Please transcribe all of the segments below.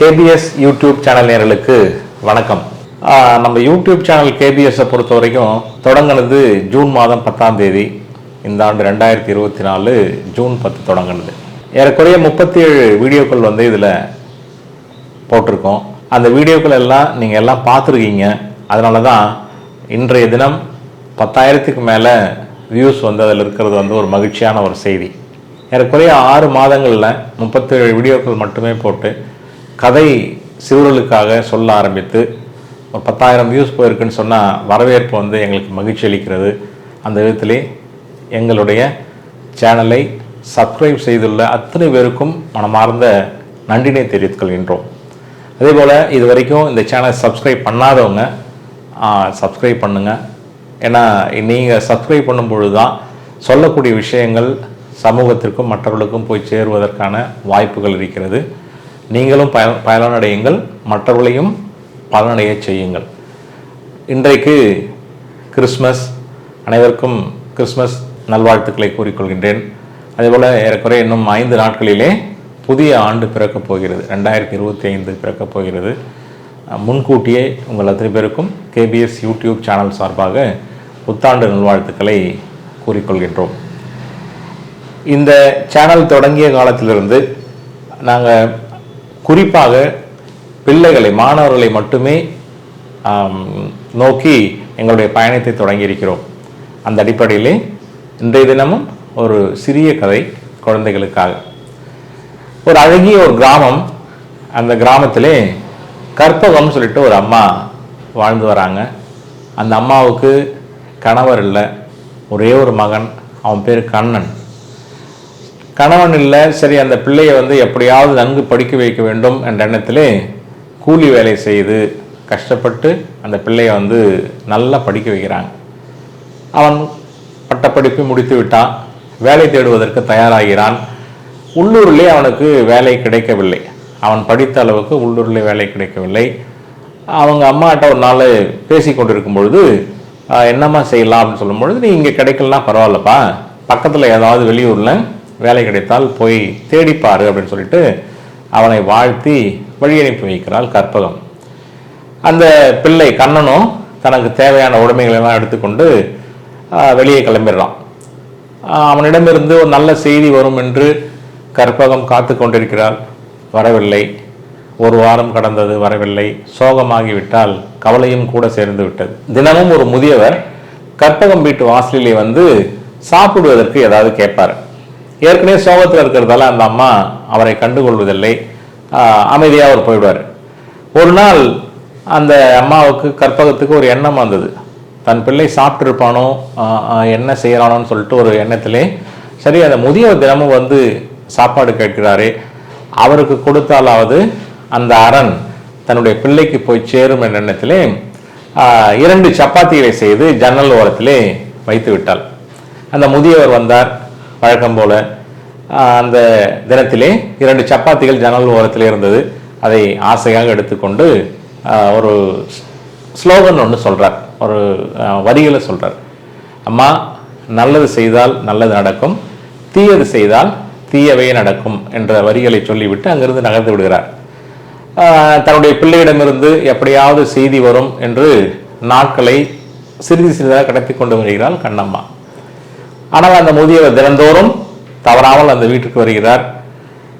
KBS YouTube channel நேர்களுக்கு வணக்கம். நம்ம யூடியூப் சேனல் கேபிஎஸ்ஸை பொறுத்த வரைக்கும் தொடங்கினது ஜூன் மாதம் பத்தாம் தேதி. இந்த ஆண்டு ரெண்டாயிரத்தி இருபத்தி நாலு ஜூன் பத்து தொடங்கினது. ஏறக்குறைய முப்பத்தி ஏழு வீடியோக்கள் வந்து இதில் போட்டிருக்கோம். அந்த வீடியோக்கள் எல்லாம் நீங்கள் எல்லாம் பார்த்துருக்கீங்க. அதனால தான் இன்றைய தினம் பத்தாயிரத்துக்கு மேலே வியூஸ் வந்து அதில் இருக்கிறது வந்து ஒரு மகிழ்ச்சியான ஒரு செய்தி. ஏறக்குறைய ஆறு மாதங்களில் முப்பத்தேழு வீடியோக்கள் மட்டுமே போட்டு கதை சிறுவர்களுக்காக சொல்ல ஆரம்பித்து ஒரு பத்தாயிரம் வியூஸ் போயிருக்குன்னு சொன்னால் வரவேற்பு வந்து எங்களுக்கு மகிழ்ச்சி அளிக்கிறது. அந்த விதத்திலே எங்களுடைய சேனலை சப்ஸ்கிரைப் செய்துள்ள அத்தனை பேருக்கும் மனமார்ந்த நன்றினை தெரிவித்துக் கொள்கின்றோம். அதே போல் இது வரைக்கும் இந்த சேனலை சப்ஸ்கிரைப் பண்ணாதவங்க சப்ஸ்கிரைப் பண்ணுங்கள் ஏன்னா நீங்கள் சப்ஸ்கிரைப் பண்ணும் பொழுது தான் சொல்லக்கூடிய விஷயங்கள் சமூகத்திற்கும் மற்றவர்களுக்கும் போய் சேருவதற்கான வாய்ப்புகள் இருக்கிறது. நீங்களும் பய பயனடையுங்கள். மற்றவர்களையும் பலனடைய செய்யுங்கள். இன்றைக்கு கிறிஸ்மஸ் அனைவருக்கும் கிறிஸ்மஸ் நல்வாழ்த்துக்களை கூறிக்கொள்கின்றேன். அதேபோல் ஏறக்குறைய இன்னும் ஐந்து நாட்களிலே புதிய ஆண்டு பிறக்கப் போகிறது. ரெண்டாயிரத்தி இருபத்தி ஐந்து பிறக்கப் போகிறது. முன்கூட்டியே உங்கள் அத்தனை பேருக்கும் கேபிஎஸ் யூடியூப் சேனல் சார்பாக புத்தாண்டு நல்வாழ்த்துக்களை கூறிக்கொள்கின்றோம். இந்த சேனல் தொடங்கிய காலத்திலிருந்து நாங்கள் குறிப்பாக பிள்ளைகளை மாணவர்களை மட்டுமே நோக்கி எங்களுடைய பயணத்தை தொடங்கியிருக்கிறோம். அந்த அடிப்படையிலே இன்றைய தினமும் ஒரு சிறிய கதை குழந்தைகளுக்காக. ஒரு அழகிய ஒரு கிராமம் அந்த கிராமத்திலே கற்பகம் சொல்லிட்டு ஒரு அம்மா வாழ்ந்து வராங்க. அந்த அம்மாவுக்கு கணவர் இல்லை. ஒரே ஒரு மகன் அவன் பேர் கண்ணன். கணவன் இல்லை சரி அந்த பிள்ளையை வந்து எப்படியாவது நன்கு படிக்க வைக்க வேண்டும் என்ற எண்ணத்திலே கூலி வேலை செய்து கஷ்டப்பட்டு அந்த பிள்ளையை வந்து நல்லா படிக்க வைக்கிறாங்க. அவன் பட்டப்படிப்பு முடித்து விட்டான். வேலை தேடுவதற்கு தயாராகிறான். உள்ளூரிலே அவனுக்கு வேலை கிடைக்கவில்லை. அவன் படித்த அளவுக்கு உள்ளூரிலே வேலை கிடைக்கவில்லை. அவங்க அம்மாட்ட ஒரு நாள் பேசி கொண்டிருக்கும் பொழுது என்னம்மா செய்யலாம்? அப்படின்னு சொல்லும் பொழுது நீ இங்கே கிடைக்கலாம் பரவாயில்லப்பா. பக்கத்தில் ஏதாவது வெளியூரில் வேலை கிடைத்தால் போய் தேடிப்பாரு அப்படின்னு சொல்லிட்டு அவனை வாழ்த்தி வழி அனுப்பி வைக்கிறாள் கற்பகம். அந்த பிள்ளை கண்ணனும் தனக்கு தேவையான உடைமைகளெல்லாம் எடுத்துக்கொண்டு வெளியே கிளம்பிடுறான் அவனிடமிருந்து ஒரு நல்ல செய்தி வரும் என்று கற்பகம் காத்து கொண்டிருக்கிறாள். வரவில்லை. ஒரு வாரம் கடந்தது வரவில்லை. சோகமாகிவிட்டால் கவலையும் கூட சேர்ந்து விட்டது. தினமும் ஒரு முதியவர் கற்பகம் வீட்டு வாசலிலே வந்து சாப்பிடுவதற்கு ஏதாவது கேட்பார். ஏற்கனவே சோகத்தில் இருக்கிறதால அந்த அம்மா அவரை கண்டுகொள்வதில்லை. அமைதியாக அவர் போயிடுவார். ஒரு நாள் அந்த அம்மாவுக்கு கற்பகத்துக்கு ஒரு எண்ணம் வந்தது. தன் பிள்ளை சாப்பிட்ருப்பானோ என்ன செய்யறானோன்னு சொல்லிட்டு ஒரு எண்ணத்திலே சரி அந்த முதியவர் தினமும் வந்து சாப்பாடு கேட்கிறாரு அவருக்கு கொடுத்தாலாவது அந்த அரண் தன்னுடைய பிள்ளைக்கு போய் சேரும் என்ற எண்ணத்திலே இரண்டு சப்பாத்திகளை செய்து ஜன்னல் ஓரத்திலே வைத்து விட்டாள். அந்த முதியவர் வந்தார். வழக்கம் போல அந்த தினத்திலே இரண்டு சப்பாத்திகள் ஜன்னல் ஓரத்தில் இருந்தது. அதை ஆசையாக எடுத்துக்கொண்டு ஒரு ஸ்லோகன் ஒன்று சொல்றார். ஒரு வரிகளை சொல்றார். அம்மா நல்லது செய்தால் நல்லது நடக்கும். தீயது செய்தால் தீயவே நடக்கும் என்ற வரிகளை சொல்லிவிட்டு அங்கிருந்து நகர்ந்து விடுகிறார். தன்னுடைய பிள்ளையிடமிருந்து எப்படியாவது செய்தி வரும் என்று நாட்களை சிறிது சிறிதாக கடத்தி கொண்டு வருகிறாள் கண்ணம்மா. ஆனால் அந்த முதியவர் தினந்தோறும் தவறாமல் அந்த வீட்டுக்கு வருகிறார்.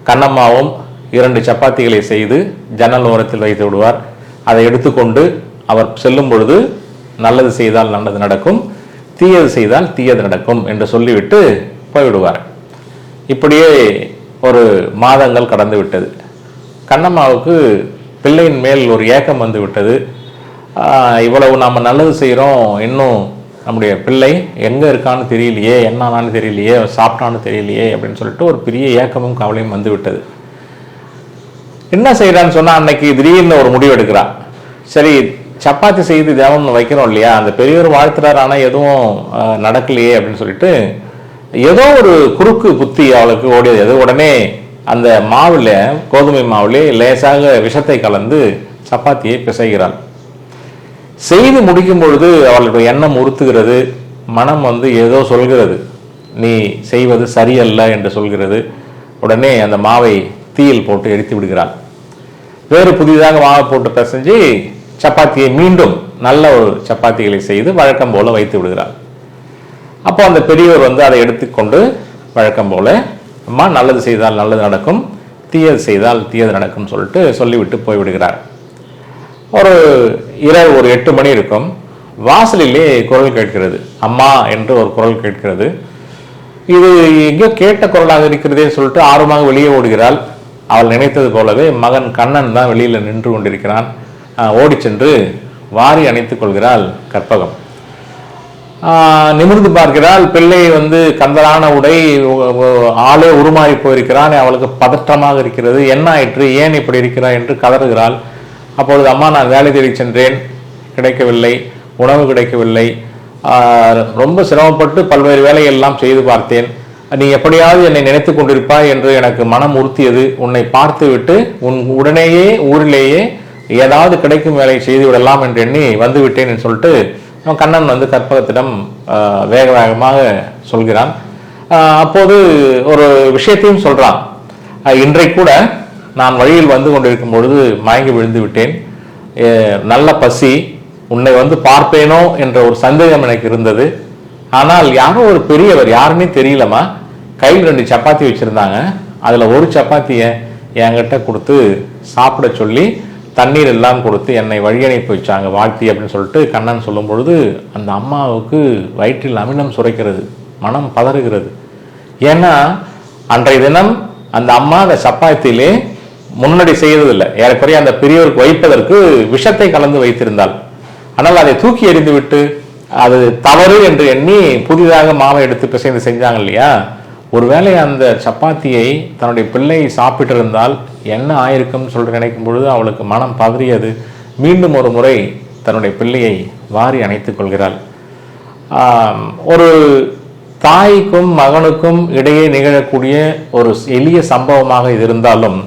கண்ணம்மாவும் இரண்டு சப்பாத்திகளை செய்து ஜன்னல் ஓரத்தில் வைத்து விடுவார். அதை எடுத்துக்கொண்டு அவர் செல்லும் பொழுது நல்லது செய்தால் நல்லது நடக்கும் தீயது செய்தால் தீயது நடக்கும் என்று சொல்லிவிட்டு போய்விடுவார். இப்படியே ஒரு மாதங்கள் கடந்து விட்டது. கண்ணம்மாவுக்கு பிள்ளையின் மேல் ஒரு ஏக்கம் வந்து விட்டது. இவ்வளவு நாம் நல்லது செய்கிறோம் இன்னும் நம்முடைய பிள்ளை எங்கே இருக்கான்னு தெரியலையே என்னானான்னு தெரியலையே சாப்பிட்டான்னு தெரியலையே அப்படின்னு சொல்லிட்டு ஒரு பெரிய ஏக்கமும் கவலையும் வந்து விட்டது. என்ன செய்கிறான்னு சொன்னால் அன்னைக்கு திடீர்னு ஒரு முடிவு எடுக்கிறான் சரி சப்பாத்தி செய்து தினமும் வைக்கிறோம் இல்லையா? அந்த பெரியவர் வாழ்த்துறாரு ஆனால் எதுவும் நடக்கலையே அப்படின்னு சொல்லிட்டு ஏதோ ஒரு குறுக்கு புத்தி அவளுக்கு ஓடியது. அது உடனே அந்த மாவில் கோதுமை மாவில் லேசாக விஷத்தை கலந்து சப்பாத்தியை பிசைகிறாள். செய்து முடிக்கும் பொழுது அவளுடைய எண்ணம் உறுத்துகிறது மனம் வந்து ஏதோ சொல்கிறது. நீ செய்வது சரியல்ல என்று சொல்கிறது. உடனே அந்த மாவை தீயில் போட்டு எரித்து விடுகிறாள். வேறு புதிதாக மாவை போட்டு பிசைஞ்சு சப்பாத்தியை மீண்டும் நல்ல ஒரு சப்பாத்திகளை செய்து வழக்கம் போல வைத்து விடுகிறாள். அப்போ அந்த பெரியவர் வந்து அதை எடுத்துக்கொண்டு வழக்கம் போல அம்மா நல்லது செய்தால் நல்லது நடக்கும். தீயது செய்தால் தீயது நடக்கும் சொல்லிட்டு சொல்லிவிட்டு போய்விடுகிறார். ஒரு இரவு ஒரு எட்டு மணி இருக்கும். வாசலிலே குரல் கேட்கிறது. அம்மா என்று ஒரு குரல் கேட்கிறது. இது எங்கேயோ கேட்ட குரலாக இருக்கிறதே சொல்லிட்டு ஆர்வமாக வெளியே ஓடுகிறாள். அவள் நினைத்தது போலவே மகன் கண்ணன் தான் வெளியில் நின்று கொண்டிருக்கிறான். ஓடி சென்று வாரி அணைத்துக் கொள்கிறாள் கற்பகம். ஆஹ் நிமிர்ந்து பார்க்கிறாள். பிள்ளை வந்து கந்தலான உடை ஆளே உருமாறி போயிருக்கிறான். அவளுக்கு பதற்றமாக இருக்கிறது. என்ன ஆயிற்று? ஏன் இப்படி இருக்கிறாய்? என்று கதறுகிறாள். அப்பொழுது அம்மா நான் வேலை தேடி சென்றேன். கிடைக்கவில்லை. உணவு கிடைக்கவில்லை. ரொம்ப சிரமப்பட்டு பல்வேறு வேலையெல்லாம் செய்து பார்த்தேன். நீ எப்படியாவது என்னை நினைத்து கொண்டிருப்பாய் என்று எனக்கு மனம் உறுத்தியது. உன்னை பார்த்துவிட்டு உன் உடனேயே ஊரிலேயே ஏதாவது கிடைக்கும் வேலையை செய்து விடலாம் என்று எண்ணி வந்து விட்டேன் என்று சொல்லிட்டு கண்ணன் வந்து கற்பகத்திடம் வேக வேகமாக சொல்கிறான். அப்போது ஒரு விஷயத்தையும் சொல்கிறான் இன்றைக்கு கூட நான் வழியில் வந்து கொண்டிருக்கும் பொழுது மயங்கி விழுந்து விட்டேன். நல்ல பசி. உன்னை வந்து பார்ப்பேனோ என்ற ஒரு சந்தேகம் எனக்கு இருந்தது. ஆனால் யாரோ ஒரு பெரியவர் யாருன்னே தெரியலம்மா. கையில் ரெண்டு சப்பாத்தி வச்சுருந்தாங்க. அதில் ஒரு சப்பாத்தியை என்கிட்ட கொடுத்து சாப்பிட சொல்லி தண்ணீர் எல்லாம் கொடுத்து என்னை வழியனுப்பி வச்சாங்க வாழ்த்தி அப்படின்னு சொல்லிட்டு கண்ணன் சொல்லும் பொழுது அந்த அம்மாவுக்கு வயிற்றில் அமிலம் சுரைக்கிறது மனம் பதறுகிறது. ஏன்னா அன்றைய தினம் அந்த அம்மா அந்த சப்பாத்தியிலே முன்னாடி செய்ததில்லை. ஏறக்குறைய அந்த பெரியவருக்கு வைப்பதற்கு விஷத்தை கலந்து வைத்திருந்தாள். ஆனால் அதை தூக்கி எறிந்துவிட்டு அது தவறு என்று எண்ணி புதிதாக மாவை எடுத்து பிசைந்து செஞ்சாங்க இல்லையா? ஒருவேளை அந்த சப்பாத்தியை தன்னுடைய பிள்ளை சாப்பிட்டிருந்தால் என்ன ஆயிருக்கும்னு சொல்லிட்டு நினைக்கும் பொழுது அவளுக்கு மனம் பதறியது. மீண்டும் ஒரு முறை தன்னுடைய பிள்ளையை வாரி அணைத்துக் கொள்கிறாள். ஒரு தாய்க்கும் மகனுக்கும் இடையே நிகழக்கூடிய ஒரு எளிய சம்பவமாக இது இருந்தாலும்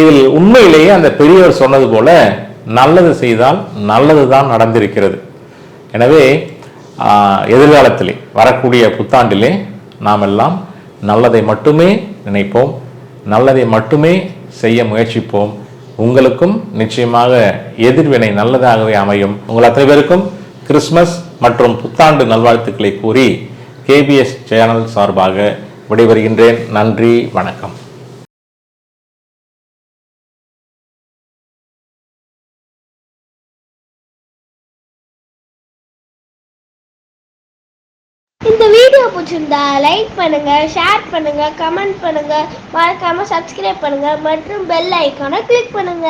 இதில் உண்மையிலேயே அந்த பெரியவர் சொன்னது போல நல்லது செய்தால் நல்லது தான் நடந்திருக்கிறது. எனவே எதிர்காலத்திலே வரக்கூடிய புத்தாண்டிலே நாம் எல்லாம் நல்லதை மட்டுமே நினைப்போம் நல்லதை மட்டுமே செய்ய முயற்சிப்போம். உங்களுக்கும் நிச்சயமாக எதிர்வினை நல்லதாகவே அமையும். உங்கள் அத்தனை பேருக்கும் கிறிஸ்மஸ் மற்றும் புத்தாண்டு நல்வாழ்த்துக்களை கூறி கேபிஎஸ் சேனல் சார்பாக விடைபெறுகின்றேன். நன்றி வணக்கம். இந்த வீடியோ பிடிச்சிருந்தா லைக் பண்ணுங்க ஷேர் பண்ணுங்க கமெண்ட் பண்ணுங்க. மறக்காம சப்ஸ்கிரைப் பண்ணுங்க. மற்றும் பெல் ஐக்கானை கிளிக் பண்ணுங்க.